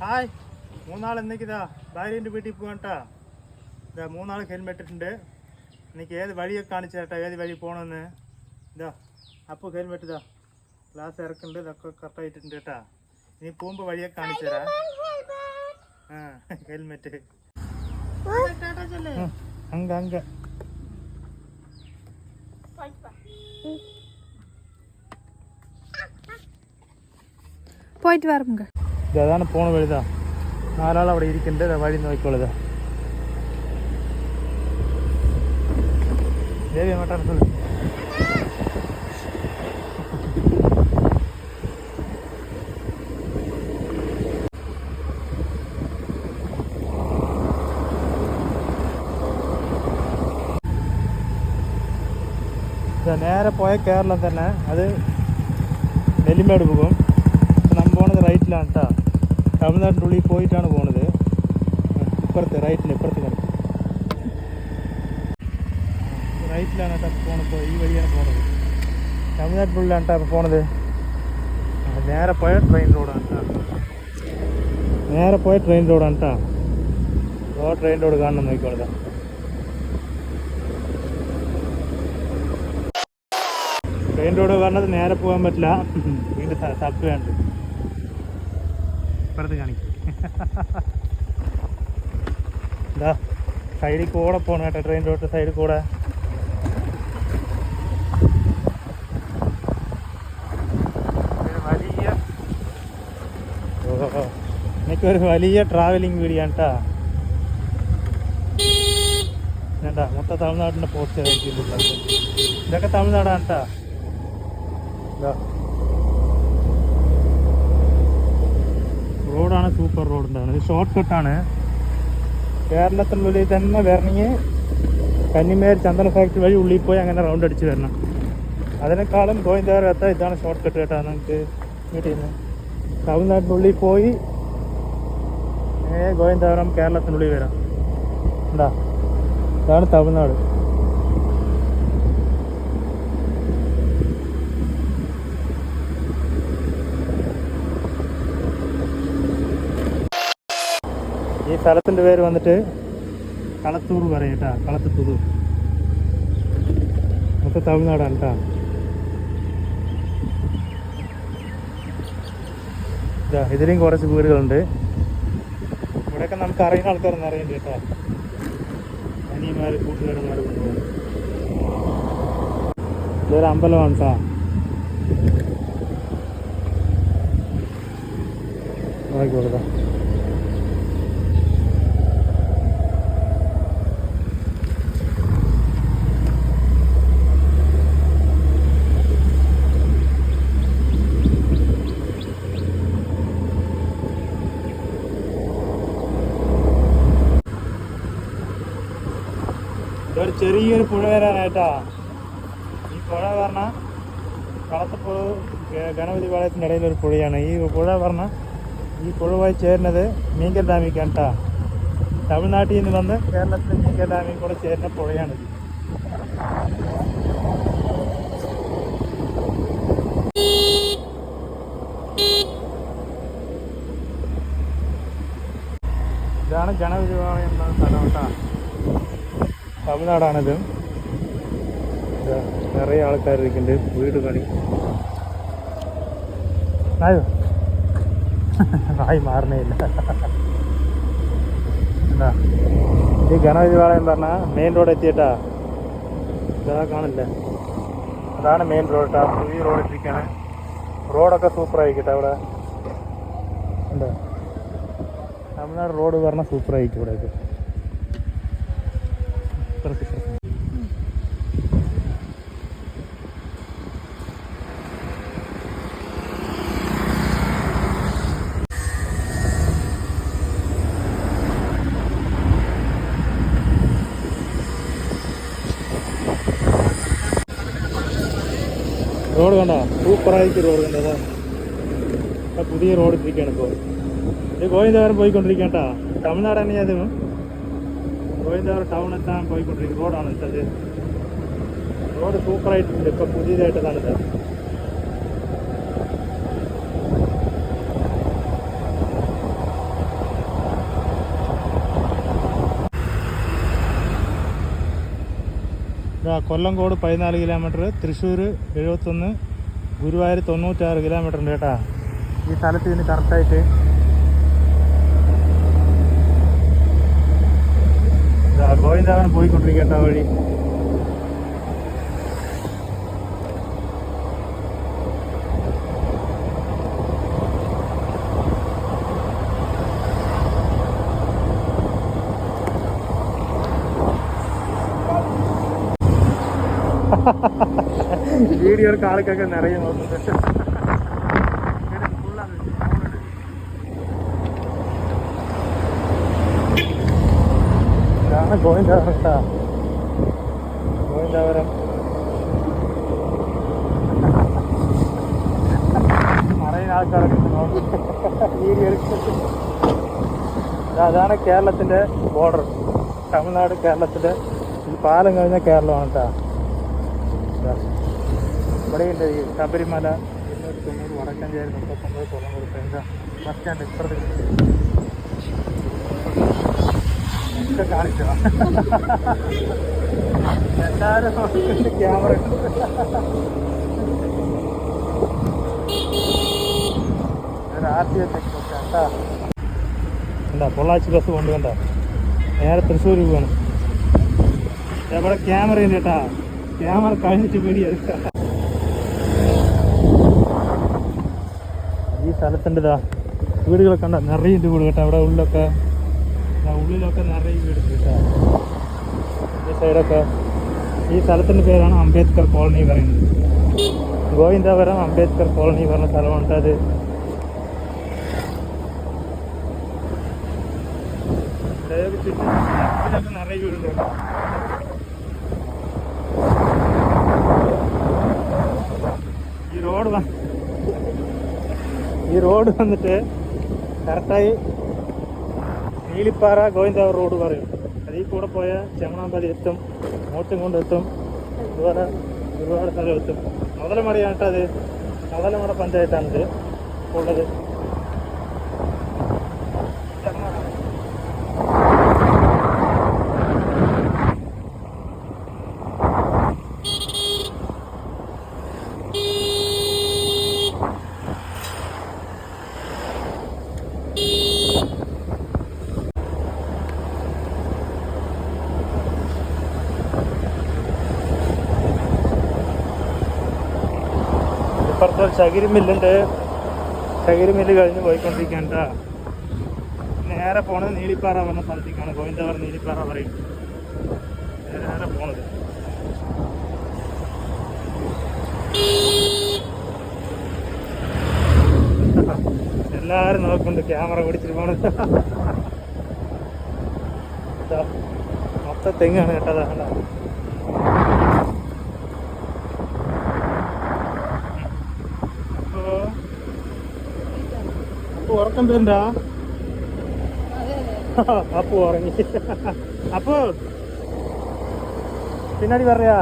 Hi. മൂന്നാൾ എന്നേക്കിതാ ഭാര്യന്റെ വീട്ടിൽ പോകണ്ട. ഇതാ മൂന്നാൾ ഹെൽമെറ്റ് ഇട്ടിട്ടുണ്ട്. എനിക്ക് ഏത് വഴിയൊക്കെ കാണിച്ചു തരട്ടെ ഏത് വഴി പോകണമെന്ന് ഇതാ അപ്പോൾ ഹെൽമെറ്റ് ഇതാ. ഗ്ലാസ് ഇറക്കുന്നുണ്ട് ഇതൊക്കെ കറക്റ്റായിട്ടുണ്ട് കേട്ടാ. ഇനി പോകുമ്പോൾ വഴിയൊക്കെ കാണിച്ചു തരാം ആ ഹെൽമെറ്റ്. അങ്ക അങ്ക പോയിട്ട് വരമുങ്ക ഇത് അതാണ് പോണ വഴിതാ നാലാൾ അവിടെ ഇരിക്കുന്നുണ്ട് വഴി നോക്കിക്കോളുതാ ദേവി ഇതാ നേരെ പോയ കേരളം തന്നെ. അത് നെല്ലിമേട് പോകും. നമ്മൾ പോണത് റൈറ്റിലാണ് കേട്ടോ തമിഴ്നാട്ടിന്റെ ഉള്ളിൽ പോയിട്ടാണ് പോണത്. ഇപ്പുറത്ത് റൈറ്റിൽ ഇപ്പുറത്ത് കിടക്കും റൈറ്റിലാണ് കേട്ടോ പോണപ്പോൾ ഈ വഴിയാണ് പോണത്. തമിഴ്നാട്ടിനുള്ളിലാണ് കേട്ടോ പോണത്. നേരെ പോയ ട്രെയിൻ റോഡാണ് നേരെ പോയ ട്രെയിൻ റോഡാണ് കേട്ടോ. ട്രെയിൻ റോഡ് കാണണം നോക്കിക്കോളതാ ട്രെയിൻ റോഡ് പറഞ്ഞത് നേരെ പോകാൻ പറ്റില്ല. വീണ്ടും സപ്പ് വേണ്ട ഇപ്പുറത്ത് കാണിക്കും. എന്താ സൈഡിൽ കൂടെ പോകണം കേട്ടോ ട്രെയിൻ റോഡ് സൈഡിൽ കൂടെ. വലിയ എനിക്കൊരു വലിയ ട്രാവലിംഗ് വീഡിയോ കേട്ടാ വേണ്ട മൊത്തം തമിഴ്നാടിന്റെ പോസ്റ്റ് ഇതൊക്കെ തമിഴ്നാടാണ് കേട്ടാ റോഡാണ് സൂപ്പർ റോഡ് ഉണ്ടാകുന്നത് ഷോർട്ട് കട്ടാണ് കേരളത്തിനുള്ളിൽ തന്നെ വരണമെങ്കിൽ കന്നിമേർ ചന്ദന ഫാക്ടറി വഴി ഉള്ളിൽ പോയി അങ്ങനെ റൗണ്ട് അടിച്ച് വരണം. അതിനേക്കാളും ഗോവിന്ദാരം എത്താൻ ഇതാണ് ഷോർട്ട് കട്ട് കേട്ടോ നമുക്ക് വീട്ടിൽ നിന്ന് തമിഴ്നാട്ടിനുള്ളിൽ പോയി നേരെ ഗോവിന്ദാവരം കേരളത്തിനുള്ളിൽ വരാം. എന്താ ഇതാണ് തമിഴ്നാട്. ഈ സ്ഥലത്തിന്റെ പേര് വന്നിട്ട് കളത്തൂർ പറയും കേട്ടാ കളത്തത്തൂർ മൊത്തം തമിഴ്നാടാണ് കേട്ടാ ഇതാ ഇതിലും കുറച്ച് വീടുകളുണ്ട്. ഇവിടെയൊക്കെ നമുക്ക് അറിയുന്ന ആൾക്കാരൊന്നും അറിയണ്ട കേട്ടാ. അനിയന്മാർ കൂട്ടുകാരന്മാർ കൊണ്ടുപോകും ഇതൊരു അമ്പലമാണ് കേട്ടാ നോക്കിക്കോളതാ ഒരു ചെറിയൊരു പുഴ വരാനായിട്ടാ. ഈ പുഴ പറഞ്ഞ കളത്തപ്പുഴ ഗണപതി പാളയത്തിന്റെ ഇടയിൽ ഒരു പുഴയാണ്. ഈ പുഴ പറഞ്ഞ ഈ പുഴ പോയി ചേരുന്നത് മീങ്കൽ ഡാമിക്കാണ് കേട്ടാ. തമിഴ്നാട്ടിൽ നിന്ന് വന്ന് കേരളത്തിലെ മീങ്കൽ ഡാമിൽ കൂടെ ചേരുന്ന പുഴയാണിത് ഇതാണ് ഗണപതി പാളയം എന്ന സ്ഥലം കേട്ടാ. തമിഴ്നാടാണിത്. നിറയെ ആൾക്കാർ ഇരിക്കുന്നുണ്ട് വീട് കളി ആയോ ആയി മാറണേ ഇല്ല എന്താ? ഈ ഗണപതി പാളയം പറഞ്ഞാൽ മെയിൻ റോഡ് എത്തിയിട്ടാ? ഇതാ കാണില്ലേ? അതാണ് മെയിൻ റോഡ് പുതിയ റോഡ് എത്തിക്കാണ് റോഡൊക്കെ സൂപ്പർ ആയിക്കട്ടെ അവിടെ. എന്താ? തമിഴ്നാട് റോഡ് പറഞ്ഞാൽ സൂപ്പർ ആയിരിക്കും ഇവിടെയൊക്കെ ഇപ്പുറത്ത് ഇപ്പുറത്ത്. റോഡ് കണ്ട സൂപ്പറായിരിക്കും റോഡ് കണ്ടതാ ആ പുതിയ റോഡ് ഇട്ടിരിക്കുകയാണ് ഇപ്പോൾ ഇത് ഗോവിന്ദവരം പോയിക്കൊണ്ടിരിക്കുകയാണ് കേട്ടോ തമിഴ്നാട് കോയന്താർ ടൗൺ എത്താൻ പോയിക്കൊണ്ടിരിക്കും റോഡാണ് ഇട്ടത് റോഡ് സൂപ്പറായിട്ടുണ്ട് ഇപ്പം പുതിയതായിട്ടതാണ് ഇട്ടത് കൊല്ലംകോട് പതിനാല് കിലോമീറ്റർ തൃശ്ശൂർ എഴുപത്തൊന്ന് ഗുരുവായൂർ തൊണ്ണൂറ്റാറ് കിലോമീറ്റർ ഉണ്ട് കേട്ടോ. ഈ സ്ഥലത്ത് നിന്ന് കറക്റ്റായിട്ട് ഗോവിന്ദാവൻ പോയിക്കൊണ്ടിരിക്കട്ട വഴി. വീഡിയോ ആൾക്കൊക്കെ നിറയെ നോക്കുന്നുണ്ട് ഇതാണ് ഗോവിന്ദാവരം കേട്ടാ ഗോവിന്ദാവരം നിറയെ ആൾക്കാരൊക്കെ നോക്കും. അതാണ് കേരളത്തിന്റെ ബോർഡർ തമിഴ്നാട് കേരളത്തിന്റെ പാലം കഴിഞ്ഞ കേരളമാണ് കേട്ടോ. ഇവിടെയുണ്ട് ഈ ശബരിമല ഇരുന്നൂറ്റി തൊണ്ണൂറ് വടക്കഞ്ചേരി മുപ്പത്തൊമ്പത് തൊണ്ണൂറ് എന്താ? ബസ് സ്റ്റാൻഡ് ഇപ്പുറത്ത്. ഒക്കെ കാണിച്ചോ? എല്ലാരും ക്യാമറ പൊള്ളാച്ചി ബസ് കൊണ്ട് നേരെ തൃശ്ശൂർ പോകണം എവിടെ ക്യാമറ ഉണ്ട് കേട്ടാ. ക്യാമറ കഴിഞ്ഞിട്ട് പേടിയെടുക്ക ഈ സ്ഥലത്തിന്റെതാ വീടുകളൊക്കെ കണ്ട? നിറയുണ്ട് വീട് കേട്ടോ. അവിടെ ഉള്ളിലൊക്കെ ഉള്ളിലൊക്കെ നിറയെ വീട് കേട്ടോ ഈ സൈഡൊക്കെ ഈ സ്ഥലത്തിന്റെ പേരാണ് അംബേദ്കർ കോളനി പറയുന്നത്. ഗോവിന്ദാപുരം അംബേദ്കർ കോളനി പറഞ്ഞ സ്ഥലമുണ്ട് അത്. ഇവിടെയൊക്കെ ചുറ്റും ഇതിലൊക്കെ നിറയെ വീടുണ്ട് കേട്ടോ ഈ റോഡ് വ- ഈ റോഡ് വന്നിട്ട് കറക്റ്റായി നീലിപ്പാറ ഗോവിന്ദാവർ റോഡ് പറയും. അതിൽ കൂടെ പോയാൽ ചെമ്മണാമ്പതി എത്തും മൂട്ടും കൊണ്ട് എത്തും അതുപോലെ ഒരുപാട് സ്ഥലം എത്തും. മുതലമടയാണ് കേട്ടോ അത് മുതലമട പഞ്ചായത്താണിത് ഉള്ളത് ഇപ്പുറത്ത് ഒരു ചകിരി മില്ലുണ്ട്. ചകിരി മില്ല് കഴിഞ്ഞ് പോയിക്കൊണ്ടിരിക്കണ്ട നേരെ പോണത് നീലിപ്പാറ പറഞ്ഞ സ്ഥലത്തേക്കാണ്. ഗോവിന്ദവർ നീലിപ്പാറ പറയും. നേരെ പോണത്. എല്ലാരും നോക്കുന്നുണ്ട്. ക്യാമറ പിടിച്ചിട്ട് പോണത്. മൊത്തം തെങ്ങാണ് കേട്ടതാ കണ്ടോ? അപ്പോ അപ്പൊ ഉറക്കം പേരുണ്ടാ അപ്പു ഉറങ്ങി. അപ്പു. പിന്നാടി പറയാ.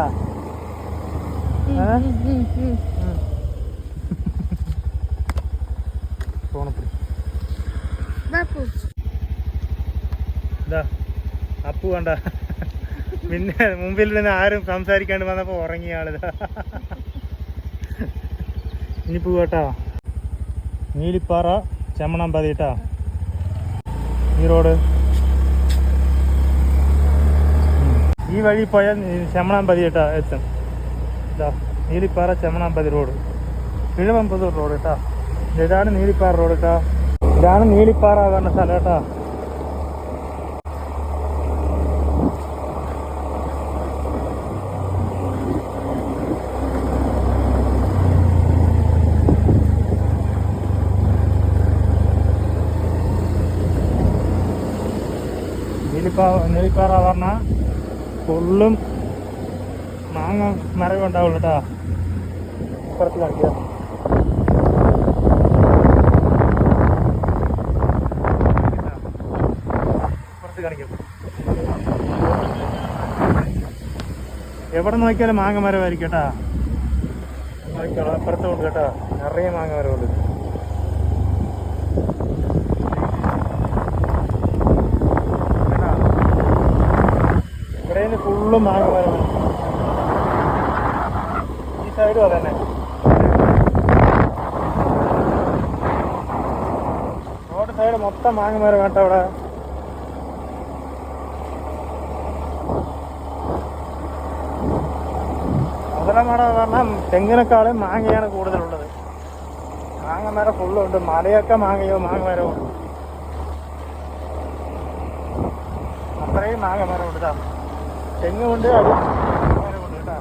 ഫോണപ്പിടി അപ്പു വേണ്ട പിന്നെ മുമ്പിൽ നിന്ന് ആരും സംസാരിക്കാണ്ട് വന്നപ്പോ ഉറങ്ങിയ ആളിതാ ഇനി പോവാട്ടോ. നീലിപ്പാറ. ചെമ്മണാമ്പതി കേട്ടോ ഈ റോഡ്. ഈ വഴി പോയാൽ ചെമ്മണാമ്പതി കേട്ടാ എത്തും. ഇതാ നീലിപ്പാറ ചെമ്മണാമ്പതി റോഡ്. കിഴവമ്പതൂർ റോഡ് കേട്ടോ ഇതാണ് നീലിപ്പാറ റോഡ് കേട്ടോ ഇതാണ് നീലിപ്പാറ പറഞ്ഞ സ്ഥലം കേട്ടാ നീലിപ്പാ നീലിപ്പാറ പറഞ്ഞ ഫുള്ളും മാങ്ങ മരം ഉണ്ടാവുള്ളൂ കേട്ടാ ഇപ്പുറത്ത് കാണിക്കുക ഇപ്പുറത്ത് കാണിക്കാം എവിടെ നോക്കിയാലും മാങ്ങ മരമായിരിക്കും കേട്ടാ. നോക്കിക്കോളാം. അപ്പുറത്ത് കൊണ്ട് കേട്ടാ. നിറയെ മാങ്ങ മരമുണ്ട് കേട്ടാ ഇവിടെ ഫുള്ളും മാങ്ങ മരമാണ് സൈഡും അതന്നെ റോഡ് സൈഡ് മൊത്തം മാങ്ങ മരം കേട്ടോ അവിടെ. മുതലമട പറഞ്ഞാൽ തെങ്ങിനേക്കാളും മാങ്ങയാണ് കൂടുതലുള്ളത്. മാങ്ങ മരം ഫുള്ളുണ്ട്. മലയൊക്കെ മാങ്ങയോ മാങ്ങ മരവും അത്രയും മാങ്ങ മരം ഉണ്ട് കേട്ടോ തെങ്ങുമുണ്ട് അത് മരമുണ്ട് കേട്ടോ.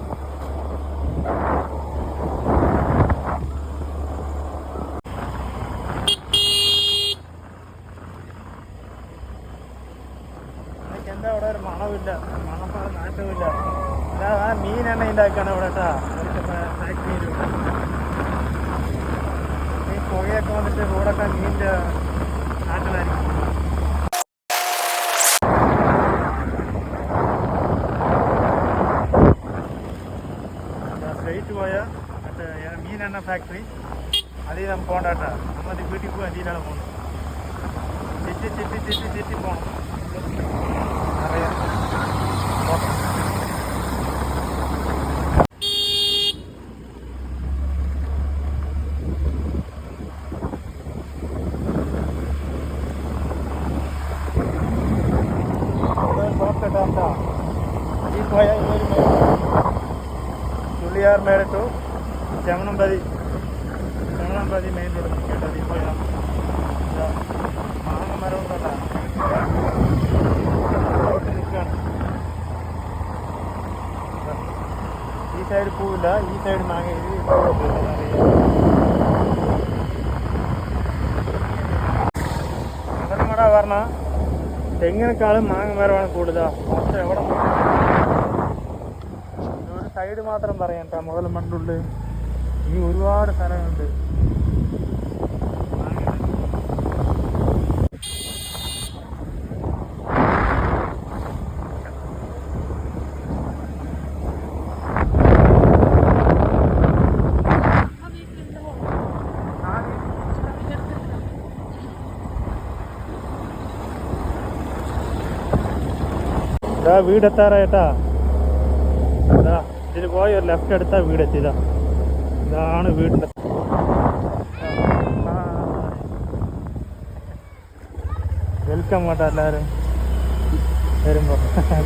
എന്താ അവിടെ ഒരു മണമില്ല മണപ്പാ നാട്ടമില്ല. അതാ ആ മീനെണ്ണ ഉണ്ടാക്കാണ് ഇവിടെ കേട്ടാ. ഫാക്ടറിയിൽ ഈ പുകയൊക്കെ വന്നിട്ട് റോഡൊക്കെ മീനിന്റെ നാട്ടിലായിരിക്കും. മീനെണ്ണ ഫാക്ടറി അതിൽ നമുക്ക് പോകണ്ട കേട്ടാ നമ്മൾ വീട്ടിൽ പോയി അതിലാണ് പോകുന്നത് ചുറ്റി ചുറ്റി ചുറ്റി ചുറ്റി പോകണം അറിയാം ഓക്കെ ഈ പോയ ഈ ഒരു മേട് Chulliyar Medu to Chemanampathy Chemanampathy main road കേട്ടോ ഈ സൈഡ് പൂവില്ല ഈ സൈഡ് മാങ്ങ ഈ അങ്ങനമട പറഞ്ഞ? തെങ്ങിനേക്കാളും മാങ്ങ മരമാണ് കൂടുതൽ മൊത്തം എവിടെ സൈഡ് മാത്രം പറയാം കേട്ടോ. മുതൽ മണ്ടുണ്ട് ഇനി ഒരുപാട് സ്ഥലങ്ങളുണ്ട്. ഇതാ വീടെത്താറായിട്ടാ. ഇതാ ഇതിൽ പോയി ഒരു ലെഫ്റ്റ് എടുത്താൽ വീടെത്തിയതാ ഇതാണ് വീടിന്റെ വെൽക്കം കേട്ടോ എല്ലാവരും. വരുമ്പോൾ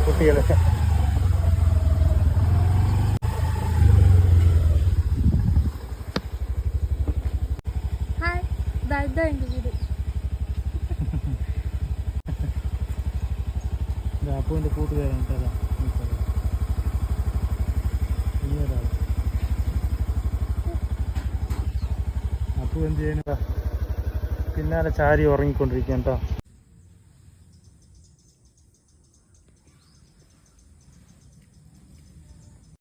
കുട്ടികളെ. ഹായ് ദാ ഇതാ എന്റെ വീട് ഇത് അപ്പുവിന്റെ കൂട്ടുകാരാണ് ഒരാൾ അപ്പു എന്ത് ചെയ്യുന്നു പിന്നാലെ ചാരി ഉറങ്ങിക്കൊണ്ടിരിക്കുകയാണ് കേട്ടോ.